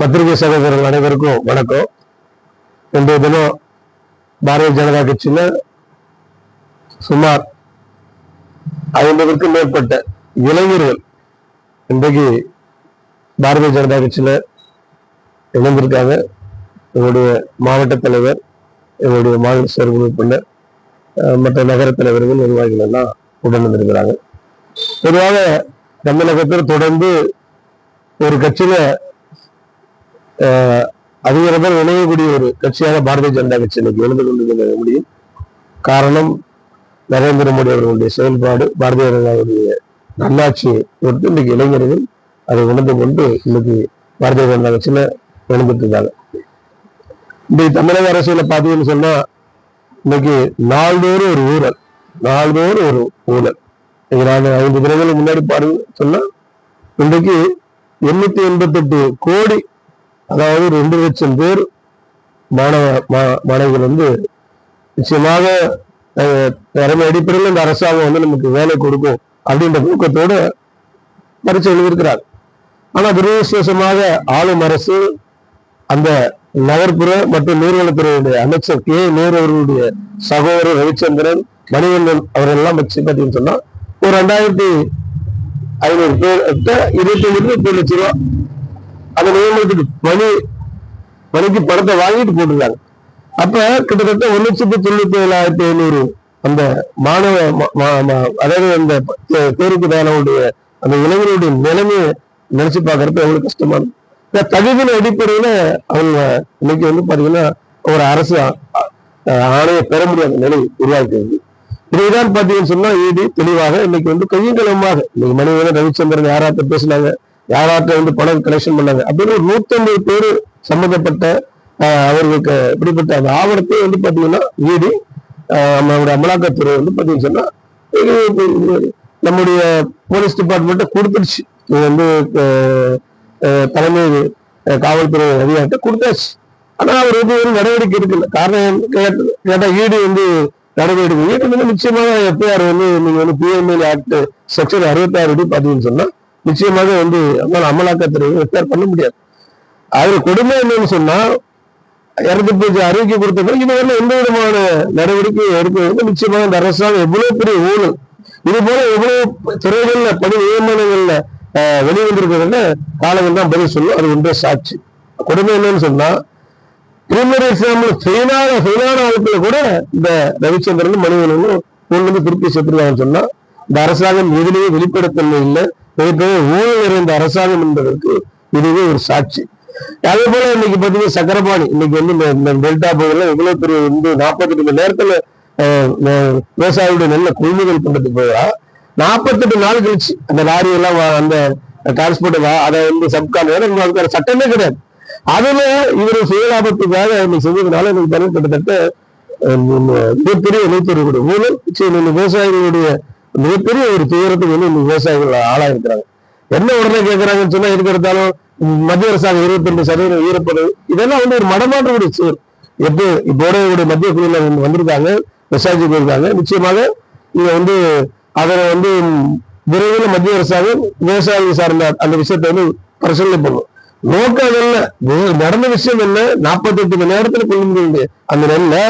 பத்திரிகை சகோதரர்கள் அனைவருக்கும் வணக்கம். இன்றைய தினம் பாரதிய ஜனதா கட்சியில சுமார் ஐம்பதுக்கும் மேற்பட்ட இளைஞர்கள் இன்றைக்கு பாரதிய ஜனதா கட்சியில இணைந்திருக்காங்க. எங்களுடைய மாவட்ட தலைவர் எங்களுடைய மாநில செயல் உறுப்பினர் மற்ற நகர தலைவர்கள் நிர்வாகிகள் எல்லாம் உடன் வந்திருக்கிறாங்க பொதுவாக தமிழகத்தில் தொடர்ந்து ஒரு கட்சியில அஹ், அதிகாரத்தில் இணையக்கூடிய ஒரு கட்சியாக பாரதிய ஜனதா கட்சி இன்னைக்கு எழுந்து கொண்டிருக்க முடியும். காரணம் நரேந்திர மோடி அவர்களுடைய செயல்பாடு பாரதிய ஜனதாவுடைய நல்லாட்சியை பொறுத்து இன்னைக்கு இளைஞர்கள் அதை உணர்ந்து கொண்டு இன்னைக்கு பாரதிய ஜனதா கட்சியில இணைந்துட்டு இருக்காங்க. இன்னைக்கு தமிழக அரசியல பார்த்தீங்கன்னு சொன்னா இன்னைக்கு நாள்தோறும் ஒரு ஊழல் நாள்தோறும் ஒரு ஊழல். இன்னைக்கு நான் ஐந்து தினங்களுக்கு முன்னாடி பாருங்க சொன்னா இன்றைக்கு எண்ணூத்தி எண்பத்தி எட்டு கோடி அதாவது ரெண்டு லட்சம் பேர் மாணவ மா- மாணவிகள் வந்து நிச்சயமாக திறமை அடிப்படையில் இந்த அரசாங்கம் வந்து நமக்கு வேலை கொடுக்கும் அப்படின்ற நோக்கத்தோடு பரிசு எழுதியிருக்கிறார். ஆனால் துரதிருஷ்டவசமாக ஆளும் அரசு அந்த நகர்ப்புற மற்றும் நீர்வளத்துறையுடைய அமைச்சர் கே. நேரு அவர்களுடைய சகோதரர் ரவிச்சந்திரன் மணிகண்டன் அவரெல்லாம் வச்சு பார்த்தீங்கன்னு சொன்னா ஒரு ரெண்டாயிரத்தி ஐநூறு பேர் இருபத்தி ஒன்று முப்பது லட்சம் ரூபா அந்த நியமனத்துக்கு பணி பணிக்கு படத்தை வாங்கிட்டு போட்டிருக்காங்க. அப்ப கிட்டத்தட்ட ஒரு லட்சத்தி தொண்ணூத்தி ஏழாயிரத்தி ஐநூறு அந்த மாணவ ம- அதாவது அந்த தே- தேர்வுக்கு தயாராவுடைய அந்த இளைஞருடைய நிலைமையை நினைச்சு பார்க்கறப்ப எவ்வளவு கஷ்டமா இருக்கு தகுதியின் அடிப்படையில அவங்க இன்னைக்கு வந்து பாத்தீங்கன்னா ஒரு அரசு ஆணையை பெற முடியாத நிலை உருவாக்கிறது இதைதான் பாத்தீங்கன்னு சொன்னா ஈடி தெளிவாக இன்னைக்கு வந்து கையங்கலமாக இன்னைக்கு மணிவன ரவிச்சந்திரன் யாராத்த பேசினாங்க? யாராட்ட வந்து பணம் கலெக்ஷன் பண்ணாங்க. அப்படின்னு ஒரு நூத்தம்பது பேர் சம்பந்தப்பட்ட அவர்களுக்கு இப்படிப்பட்ட அந்த ஆவணத்தை வந்து பாத்தீங்கன்னா ஈடி நம்மளுடைய அமலாக்கத்துறை வந்து பாத்தீங்கன்னு சொன்னா நம்முடைய போலீஸ் டிபார்ட்மெண்ட்டை கொடுத்துருச்சு இது வந்து தலைமை காவல்துறை அதிகாரிட்ட கொடுத்தாச்சு. ஆனா அவர் வந்து ஒரு நடவடிக்கை எடுக்கல. காரணம் கேட்டது கேட்டா ஈடு வந்து நடவடிக்கை ஈடு வந்து நிச்சயமாக எஃப்ஐஆர் வந்து நீங்க வந்து பிஎம்எல் ஆக்ட் செக்ஷன் அறுபத்தாறு படி பாத்தீங்கன்னு சொன்னா நிச்சயமாக வந்து அதனால அமலாக்கத்துறை ரிப்பேர் பண்ண முடியாது. அவர் கொடுமை என்னன்னு சொன்னா இறந்து போச்சு அறிவிக்க கொடுத்த பிறகு இது வரல எந்த விதமான நடவடிக்கை எடுக்க நிச்சயமாக இந்த அரசாங்கம் எவ்வளவு பெரிய ஊழல் இது போல எவ்வளவு துறைகள்ல பணி நியமனங்கள்ல ஆஹ், வெளிவந்திருக்கிறதுல காலங்கள் தான் பதில் சொல்லும். அது ஒன்றே சாட்சி. கொடுமை என்னன்னு சொன்னா பிரிமினரி எக்ஸாம்ல ஃபெயிலான ஃபெயிலான ஆளுக்குள்ள கூட இந்த ரவிச்சந்திரன் மணிவனும் ஒன்று வந்து திருப்பி செத்துருவாங்கன்னு சொன்னா இந்த அரசாங்கம் எதிலேயே வெளிப்படத்தன்மை இல்லை. மிகப்பெரிய ஊழல் நிறைந்த அரசாங்கம் என்பதற்கு இதுவே ஒரு சாட்சி. அதே போல இன்னைக்கு பாத்தீங்கன்னா சக்கரபாணி இன்னைக்கு வந்து இந்த- டெல்டா பகுதியில் இவ்வளவு பெரிய வந்து நாற்பத்தெட்டு மணி நேரத்துல விவசாயிகளுடைய நெல்லை கொள்முதல் பண்றதுக்கு போயா நாற்பத்தெட்டு நாள் கழிச்சு அந்த லாரி எல்லாம் அந்த டிரான்ஸ்போர்ட் அதை வந்து சப்கான் அதுக்கான சட்டமே கிடையாது. அதுல இவர் சுயலாபத்துக்காக இன்னைக்கு செஞ்சதுனால எனக்கு பாருங்க கிட்டத்தட்ட மிகப்பெரிய நூத்தி ஒரு ஊழல். சரி, விவசாயிகளுடைய மிகப்பெரிய ஒரு துயரத்துக்கு வந்து இந்த விவசாயிகள் ஆளாயிருக்கிறாங்க. என்ன உடனே கேட்கறாங்கன்னு சொன்னா எதுக்கு எடுத்தாலும் மத்திய அரசாங்கம் இருபத்தி ரெண்டு சதவீதம் ஈரப்படுது இதெல்லாம் வந்து ஒரு மடமாற்றக்கூடிய செயல் எப்போ இப்போட ஒரு மத்திய குழுல வந்து வந்திருக்காங்க விசாரிச்சு போயிருக்காங்க. நிச்சயமாக இங்க வந்து அதை வந்து விரைவில் மத்திய அரசாங்கம் விவசாயிகள் சார்ந்த அந்த விஷயத்தை வந்து பரிசீலனை பண்ணும். நோக்கம் என்ன? நடந்த விஷயம் என்ன? நாற்பத்தெட்டு மணி நேரத்துல கொண்டு அந்த நெல்லை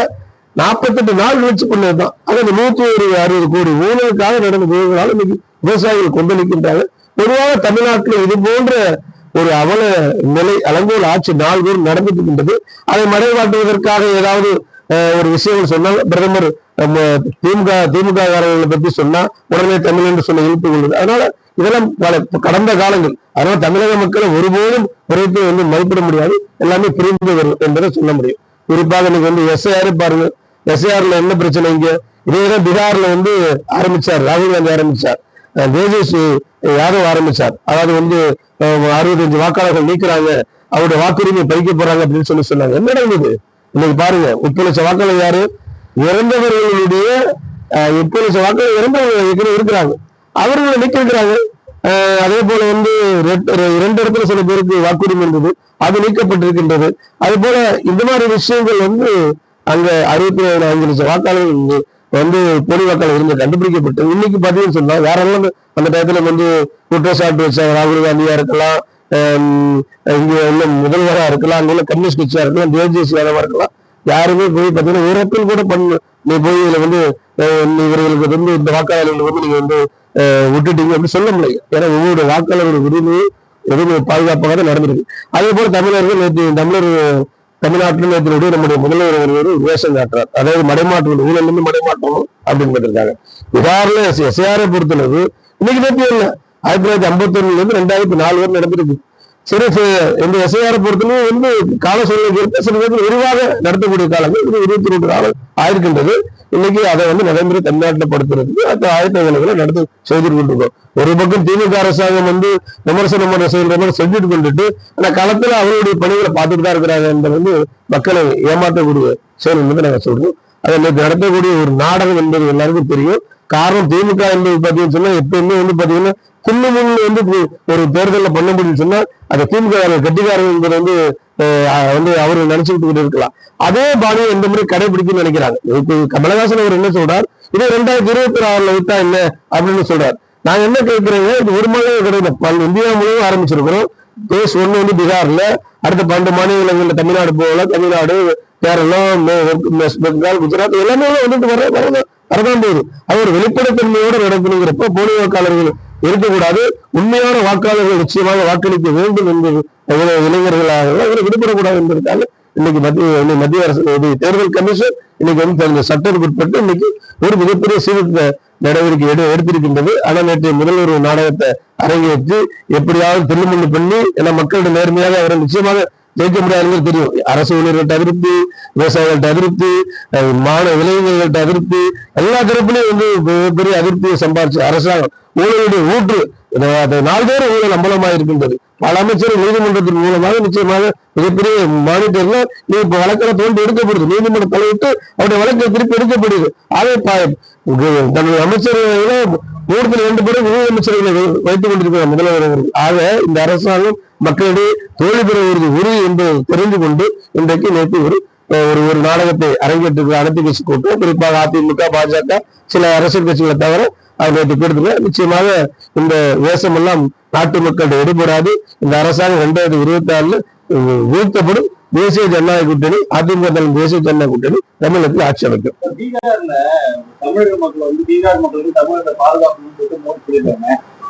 நாற்பத்தெட்டு நாள் கழிச்சு பண்ணதுதான். அது அந்த நூத்தி ஒரு அறுபது கோடி ஊழலுக்காக நடந்த ஊழலால் இன்னைக்கு விவசாயிகள் கொந்தளிக்கின்றாங்க பொதுவாக தமிழ்நாட்டில் இது போன்ற ஒரு அவல நிலை அலங்கோல் ஆட்சி நாள்தோறும் நடந்துட்டு இருக்கின்றது. அதை மறைவாட்டுவதற்காக ஏதாவது ஒரு விஷயங்கள் சொன்னால் பிரதமர் நம்ம திமுக திமுக காரர்களை பத்தி சொன்னா உடனே தமிழ் என்று சொல்ல இழுப்பு கொள்வது. அதனால இதெல்லாம் பல- கடந்த காலங்கள். அதனால தமிழக மக்களை ஒருபோதும் குறைத்து வந்து மதிப்பிட முடியாது. எல்லாமே புரிந்து வரும் என்பதை சொல்ல முடியும். குறிப்பாக இன்னைக்கு வந்து எஸ்ஐஆர் பாருங்க. எஸ்ஐஆர்ல என்ன பிரச்சனை இங்க? இதேதான் பீகார்ல வந்து ஆரம்பிச்சார். ராகுல் காந்தி ஆரம்பிச்சார். தேஜஸ்வி யாதவ் ஆரம்பிச்சார். அதாவது வந்து அறுபத்தஞ்சு வாக்காளர்கள் நீக்கிறாங்க. அவருடைய வாக்குரிமை பறிக்க போறாங்க அப்படின்னு சொல்லி சொன்னாங்க. என்ன நடந்தது இன்னைக்கு பாருங்க முப்பது லட்சம் வாக்காளர் யாரு? இறந்தவர்களுடைய முப்பது லட்சம் வாக்காளர் இறந்தவர்கள் இருக்கிறாங்க. அவர்களை நீக்கிருக்கிறாங்க அதே போல வந்து ரெட்- இரண்டு இடத்துல சில பேருக்கு வாக்குரிமை இருந்தது. அது நீக்கப்பட்டிருக்கின்றது. அது போல இந்த மாதிரி விஷயங்கள் வந்து அங்க அறுபத்தி ஏழு அஞ்சு லட்சம் வாக்காளர்கள் வந்து வந்து போலி வாக்காளர் இருந்து கண்டுபிடிக்கப்பட்டு இன்னைக்கு பாத்தீங்கன்னு சொன்னா யாரெல்லாம் அந்த- டயத்துல வந்து குற்றச்சாட்டு வச்ச ராகுல் காந்தியா இருக்கலாம் இங்க உள்ள முதல்வரா இருக்கலாம் அங்க உள்ள கம்யூனிஸ்ட் கட்சியா இருக்கலாம் தேஜஸ் யாதவா இருக்கலாம் யாருமே போய் பார்த்தீங்கன்னா ஒரு கூட பண்ண நீ போய் இதுல வந்து இவர்களுக்கு வந்து இந்த வாக்காளர்களுக்கு வந்து நீங்க வந்து விட்டுட்டீங்க அப்படின்னு சொல்ல முடியாது ஏன்னா ஒவ்வொரு வாக்காளர்கள் உரிமையும் எதுவுமே பாதுகாப்பாக தான் நடந்திருக்கு. அதே போல தமிழர்கள் நேற்று தமிழர் தமிழ்நாட்டில் நேற்று நம்முடைய முதல்வர் ஒருவர் வேஷம் காட்டுறார். அதாவது மடைமாற்றம் ஊழல் இருந்து அப்படின்னு கேட்டிருக்காங்க. பீகார்ல எஸ்ஐஆரை பொறுத்தளவு இன்னைக்கு நேற்று இல்லை. ஆயிரத்தி தொள்ளாயிரத்தி ஐம்பத்தி ஒண்ணுல இருந்து ரெண்டாயிரத்தி நாலு வரை நடந்திருக்கு. சிறு இந்த எஸ்ஐஆரை பொறுத்தளவு வந்து கால சூழ்நிலை சில நேரத்தில் விரிவாக நடத்தக்கூடிய காலங்கள் இது இருபத்தி ரெண்டு காலம் ஆயிருக்கின்றது. இன்னைக்கு அதை வந்து நடைமுறை தமிழ்நாட்டில் படுத்துறதுக்கு அந்த ஆயத்த வேலைகளை செய்து கொண்டிருக்கோம் ஒரு பக்கம் திமுக அரசாங்கம் வந்து விமர்சனம் பண்ண செய்யற மாதிரி செஞ்சுட்டு கொண்டுட்டு ஆனா களத்துல அவங்களுடைய பணிகளை பார்த்துட்டு தான் இருக்கிறாங்க என்பது வந்து மக்களை ஏமாற்றக்கூடிய செயல் வந்து நாங்கள் சொல்றோம். அதை நேற்று நடத்தக்கூடிய ஒரு நாடகம் என்பது எல்லாருக்கும் தெரியும். காரணம் திமுக என்பது பார்த்தீங்கன்னு சொன்னா எப்பயுமே வந்து பாத்தீங்கன்னா குள்ளு வந்து ஒரு தேர்தலில் பண்ண முடியும்னு சொன்னா அந்த திமுக கட்டிக்காரர்கள் என்பது வந்து வந்து அவர் நினைச்சுக்கிட்டு இருக்கலாம் அதே பாணியை எந்த முறை கடைபிடிக்கும்னு நினைக்கிறாங்க இப்போ கமலஹாசன் அவர் என்ன சொல்றார் இது ரெண்டாயிரத்தி இருபத்தி ஆறுல விட்டா என்ன அப்படின்னு சொல்றாரு நாங்க என்ன கேட்கிறேங்க இது ஒரு மாநிலம் கிடையாது இந்தியா முழுவதும் ஆரம்பிச்சிருக்கிறோம் பேஸ் ஒண்ணு வந்து பீகார்ல அடுத்த பன்னெண்டு மாநிலங்கள்ல தமிழ்நாடு போகல தமிழ்நாடு கேரளா வெஸ்ட் பெங்கால் குஜராத் எல்லாமே வந்துட்டு வர வரதான் வரதான் அவர் அது ஒரு வெளிப்படைத்தன்மையோட போலி வாக்காளர்கள் இருக்கக்கூடாது. உண்மையான வாக்காளர்கள் நிச்சயமாக வாக்களிக்க வேண்டும் என்பது இளைஞர்களாக அவரை விடுபடக்கூடாது என்பதற்காக இன்னைக்கு மத்திய இன்னைக்கு மத்திய அரசு தேர்தல் கமிஷன் இன்னைக்கு வந்து தனது சட்டத்துக்குட்பட்டு இன்னைக்கு ஒரு மிகப்பெரிய சீர்திருத்த நடவடிக்கை எடு எடுத்திருக்கின்றது. ஆனால் நேற்று முதல்வர் நாடகத்தை அரங்கேற்றி எப்படியாவது திருமணம் பண்ணி ஏன்னா மக்களிடம் நேர்மையாக அவரை நிச்சயமாக ஜெயிக்க முடியாதுங்கிறது தெரியும். அரசு ஊழியர்கள்ட்ட அதிருப்தி விவசாயிகள்ட்ட அதிருப்தி மாணவ இளைஞர்கள்ட்ட அதிருப்தி எல்லா தரப்புலையும் வந்து பெரிய அதிருப்தியை சம்பாதிச்சு அரசாங்கம் ஊழலுடைய ஊற்று. நாலு அது நாள்தோறும் ஊழல் அம்பலமாக இருக்கின்றது. பல அமைச்சர் நீதிமன்றத்தின் மூலமாக நிச்சயமாக மிகப்பெரிய மானிட்டர்ல நீ இப்ப வழக்கில் தோண்டி எடுக்கப்படுது. நீதிமன்ற தலையிட்டு அவருடைய வழக்கை திருப்பி எடுக்கப்படுது. அதே பா- தன்னுடைய அமைச்சர்களை கூடுதல் இரண்டு பேரும் உணவு வைத்துக் கொண்டிருக்கிறார் முதல்வர் ஆக இந்த அரசாங்கம் மக்களிடையே தோல்வி பெற ஒரு உறுதி என்பதை தெரிந்து கொண்டு இன்றைக்கு நேற்று ஒரு ஒரு ஒரு நாடகத்தை அரங்கேற்று அனைத்து கட்சி கூட்டம் குறிப்பாக அதிமுக பாஜக சில அரசியல் கட்சிகளை தவிர அவர் நேற்று கூட்டத்தில் நிச்சயமாக இந்த வேஷம் எல்லாம் நாட்டு மக்களிடம் எடுபடாது. இந்த அரசாங்கம் ரெண்டாயிரத்தி இருபத்தி ஆறுல வீழ்த்தப்படும் தேசிய ஜனநாயக கூட்டணி அதிமுக தலைமை தேசிய ஜனநாயக கூட்டணி தமிழகத்தில் ஆட்சி அமைக்கும். பீகார்ல தமிழக மக்கள் வந்து பீகார் மக்கள் வந்து தமிழகத்தை பாதுகாப்பு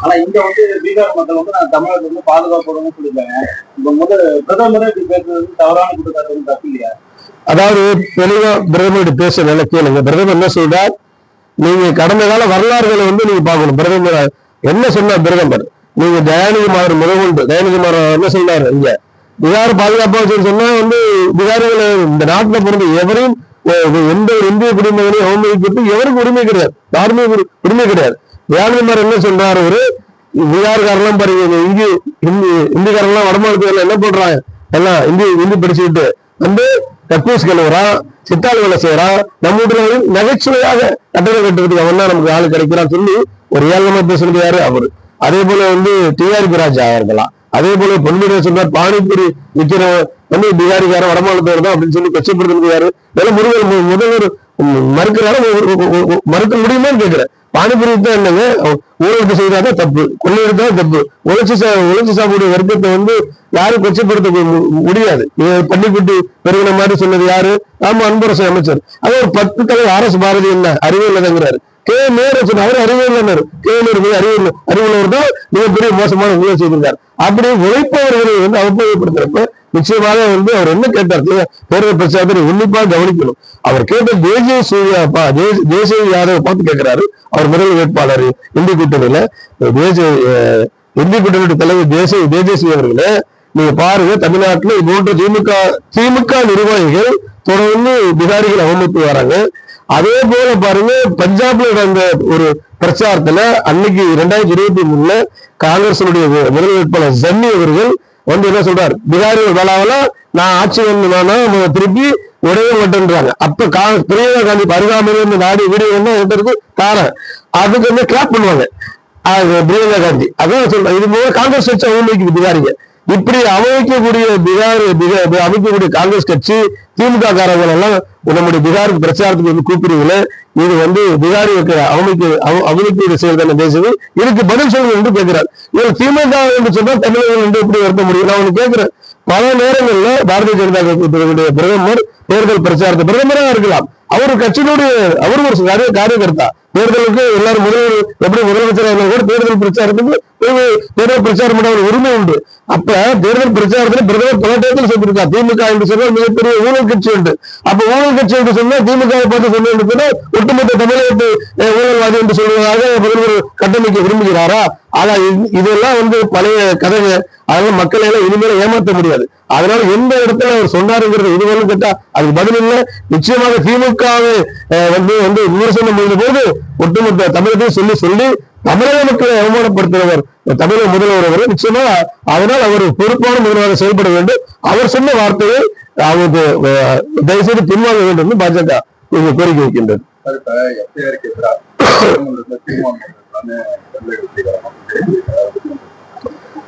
ஆனா இங்க வந்து பீகார் மக்கள் வந்து நான் தமிழகத்தை வந்து பாதுகாப்பு சொல்லியிருக்காங்க. இப்ப முதல் பிரதமர் இப்படி பேசுறது வந்து தவறான குற்றச்சாட்டு தப்பு இல்லையா? அதாவது தெளிவா பிரதமர் பேச வேலை கேளுங்க. பிரதமர் என்ன செய்தார்? நீங்க கடந்த கால வரலாறுகளை வந்து நீங்க பார்க்கணும். பிரதமர் என்ன சொன்னார் பிரதமர்? நீங்க தயாநிதி மாறன் முதற்கொண்டு தயாநிதி மாறன் என்ன சொன்னார் இங்க? பீகார் பாதுகாப்பாக சொல்லி சொன்னா வந்து பீகாரிகளை இந்த நாட்டுல பிறந்த எவரையும் எந்த ஒரு இந்திய குடிமகனையும் அவமதிக்கிறது எவருக்கும் உரிமை கிடையாது. யாருமே உரிமை கிடையாது. தயாநிதி என்ன சொல்றாரு அவரு? பீகார்காரெல்லாம் பாருங்க இந்த இந்தி ஹிந்தி இந்திக்காரெல்லாம் வடமாநிலத்துல என்ன பண்றாங்க? எல்லாம் இந்தி இந்தி படிச்சுக்கிட்டு வந்து கக்கூஸ் கழுவுறான் சித்தாள் வேலை செய்யறான் நம்ம வீட்டுல நகைச்சுவையாக கட்டணம் கட்டுறதுக்கு அவன் தான் நமக்கு ஆள் கிடைக்கிறான்னு சொல்லி ஒரு ஏழமா பேசுறது யாரு அவரு. அதே போல வந்து டிஆர்பி ராஜா இருக்கலாம் அதே போல பொன்முடியை சொன்னார் பானிபூரி விற்கிற வந்து பீகாரிக்கார வடமாநிலத்தவர் தான் அப்படின்னு சொல்லி கொச்சப்படுத்துறது யாரு இதெல்லாம் முருகன் முதல்வர் மறுக்கிறாரு மறுக்க முடியுமான்னு கேட்கிறேன். பானிபூரி தான் என்னங்க ஊழலுக்கு செய்தாதான் தப்பு. கொள்ளையடித்தா தப்பு. உழைச்சி சா உழைச்சி சாப்பிடுற வர்க்கத்தை வந்து யாரும் கொச்சப்படுத்த மு- முடியாது. பள்ளிக்குட்டி பெருகின மாதிரி சொன்னது யாரு? ஆமா அன்பரசு அமைச்சர். அது ஒரு பத்து தலைவர் ஆர் எஸ் பாரதி என்ன? அறிவியல் கே. நேரு சொன்ன அறிவு அறிவியல் கே. நேரு போய் அறிவுள்ளவர் தான் மிகப்பெரிய மோசமான ஊழல் செய்திருந்தார் அப்படி உழைப்பவர்களை வந்து அவப்பயப்படுத்துறப்ப நிச்சயமாக வந்து அவர் என்ன கேட்டார் தேர்தல் பிரச்சாரத்தை உன்னிப்பா கவனிக்கணும். அவர் கேட்ட தேஜே சூர்யாப்பா தேஜ- தேசிய யாதவ் பார்த்து கேட்கிறாரு. அவர் முதல் வேட்பாளர் இந்தி கூட்டணியில. தேசிய இந்திய இந்தி தலைவர் தேசிய தேஜஸ்வி அவர்களே நீங்க பாருங்க தமிழ்நாட்டுல இது போன்ற திமுக திமுக நிர்வாகிகள் தொடர்ந்து பிகாரிகள் அவமதித்து வராங்க. அதே போல பாருங்க பஞ்சாப்ல நடந்த ஒரு பிரச்சாரத்துல அன்னைக்கு ரெண்டாயிரத்தி இருபத்தி மூணுல காங்கிரசினுடைய முதல் வேட்பாளர் ஜன்னி அவர்கள் வந்து என்ன சொல்றாரு? பிகாரி வேளாவெல்லாம் நான் ஆட்சி வந்தேன்னா திருப்பி உடைய மாட்டேன்றாங்க. அப்ப கா பிரியங்கா காந்தி அருகாமையில இருந்து நாடி வீடியோ என்ன இருக்கு தாரேன் அதுக்கு வந்து கிளாப் பண்ணுவாங்க. பிரியங்கா காந்தி. அதான் சொல்றேன். இது மூலம் காங்கிரஸ் வச்சு அவங்க பிகாரிங்க. இப்படி அமைக்கக்கூடிய பீகார் அமைக்கக்கூடிய காங்கிரஸ் கட்சி திமுக காரர்கள் எல்லாம் நம்முடைய பீகாருக்கு பிரச்சாரத்துக்கு வந்து கூப்பிடுவீங்களே இது வந்து பீகாரி அவமைக்கு அவமைக்கூடிய செயல் தானே பேசுது. இதுக்கு பதில் சொல்லுங்க என்று கேட்கிறார். இவர் திமுக என்று சொன்னா தமிழர்கள் என்று எப்படி வருத்த முடியும்? நான் ஒண்ணு கேட்கிறேன். பல நேரங்களில் பாரதிய ஜனதா கட்சியினுடைய பிரதமர் தேர்தல் பிரச்சாரத்தை பிரதமராக இருக்கலாம். அவர் கட்சியினுடைய அவரும் ஒரு காரிய காரியகர்த்தா. தேர்தலுக்கு எல்லாரும் முதல்வர் எப்படி முதலமைச்சராக கூட தேர்தல் பிரச்சாரத்துக்கு தேர்தல் பிரச்சாரம் பண்ண ஒரு உரிமை உண்டு. அப்ப தேர்தல் பிரச்சாரத்துல பிரதமர் பல தேர்தல் சொல்லியிருக்கா திமுக என்று சொன்னால் மிகப்பெரிய ஊழல் கட்சி உண்டு. அப்ப ஊழல் கட்சி என்று சொன்னா திமுக பார்த்து சொன்ன சொன்னா ஒட்டுமொத்த தமிழகத்து ஊழல்வாதி என்று சொல்வதாக முதல்வர் கட்டமைக்க விரும்புகிறாரா? ஆனா இதெல்லாம் வந்து பழைய கதைங்க. அதெல்லாம் மக்களை எல்லாம் இனிமேல ஏமாற்ற முடியாது. அதனால எந்த இடத்துல அவர் சொன்னாருங்கிறது இதுவரையும் கேட்டா அதுக்கு பதில் இல்லை. நிச்சயமாக திமுகவை வந்து வந்து விமர்சனம் செய்த போது ஒட்டுமொத்த தமிழகத்தையும் சொல்லி சொல்லி தமிழக மக்களை அவமானப்படுத்துகிறவர் தமிழக முதல்வர் அவர். நிச்சயமா அதனால் அவர் பொறுப்பான முதல்வராக செயல்பட வேண்டும். அவர் சொன்ன வார்த்தையை அவருக்கு தயவுசெய்து பின்வாங்க வேண்டும் என்று பாஜக இங்கு கோரிக்கை வைக்கின்றது. எஃப்ஐஆருக்கு எதிராக சட்டமன்றத்துல தீர்மானம் போட்டிருக்காங்க. தமிழக வெற்றிகரமாக.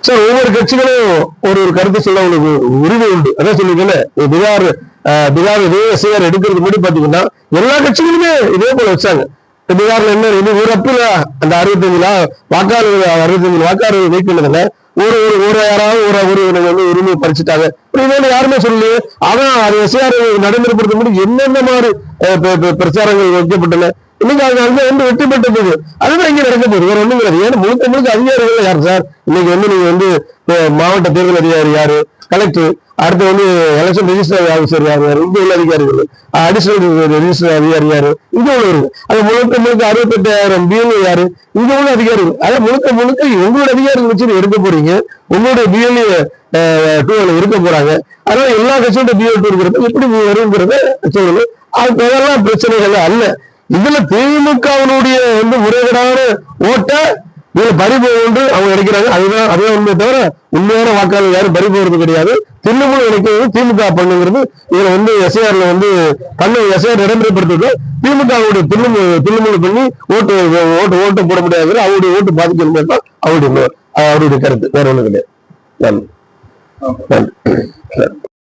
சார் ஒவ்வொரு கட்சிகளும் ஒரு ஒரு கருத்து சொல்ல உங்களுக்கு உரிமை உண்டு. அதான் சொல்லிருக்கேன் பீகார் அஹ், பீகார் இதே எஸ்ஐஆர் எடுக்கிறது முன்னாடி பாத்தீங்கன்னா எல்லா கட்சிகளுமே இதே போல வச்சாங்க. இப்ப பீகார்ல என்ன இது ஒரு அப்பில அந்த அறுபத்தஞ்சுல வாக்காளர் அறுபத்தஞ்சு வாக்காளர் நீக்கினதுல ஒரு ஒரு ஒரு யாராவது ஒரு ஒரு வந்து உரிமையை பறிச்சுட்டாங்க. இப்படி யாருமே சொல்லலையே. ஆனா அது எஸ்ஆர் நடைமுறைப்படுத்த முடியும் என்னென்ன மாதிரி பிரச்சாரங்கள் வைக்கப்பட்டன? இன்னைக்கு அது அங்க வந்து வெற்றி பெற்ற போகுது அதுதான் இங்கே நடக்க போகுது. வேற ஒன்றும் கிடையாது. ஏன்னா முழுக்க முழுக்க அதிகாரிகள் யார் சார்? இன்னைக்கு வந்து நீங்க வந்து மாவட்ட தேர்தல் அதிகாரி யாரு? கலெக்டர். அடுத்து வந்து எலெக்ஷன் ரெஜிஸ்டர் ஆஃபீஸர் யார்? யார் இங்கே உள்ள அதிகாரிகள் அடிஷனல் ரெஜிஸ்டர் அதிகாரி யாரு? இங்கே உள்ளவர்கள் அது முழுக்க முழுக்க அறுபத்தெட்டாயிரம் பிஎல்ஓ யாரு? இங்கே உள்ள அதிகாரிகள். அதாவது முழுக்க முழுக்க உங்களோட அதிகாரிகள் வச்சு எடுக்க போறீங்க. உங்களுடைய பிஎல்ஏ டூவில் இருக்க போறாங்க. அதனால எல்லா கட்சியோட பிஎல் டூ இருக்கிறது எப்படி வருங்கிறத சொல்லணும் அது அதெல்லாம் பிரச்சனைகள் அல்ல. இதுல திமுகவினுடைய வந்து முறைகேடான ஓட்ட இதுல பறி போகுது அவங்க நினைக்கிறாங்க. அதுதான் அதே உண்மையை தவிர உண்மையான வாக்காளர் யாரும் பறி போறது கிடையாது. தில்லுமுழு நினைக்கிறது திமுக பண்ணுங்கிறது. இதுல வந்து எஸ்ஐஆர்ல வந்து பண்ண எஸ்ஐஆர் நடைமுறைப்படுத்துறது. திமுகவுடைய தில்லுமு தில்லுமுழு பண்ணி ஓட்டு ஓட்டு ஓட்டு போட முடியாது அவருடைய ஓட்டு பாதிக்கணும் தான் அவருடைய அவருடைய கருத்து. வேற ஒன்றும் கிடையாது. நன்றி. நன்றி.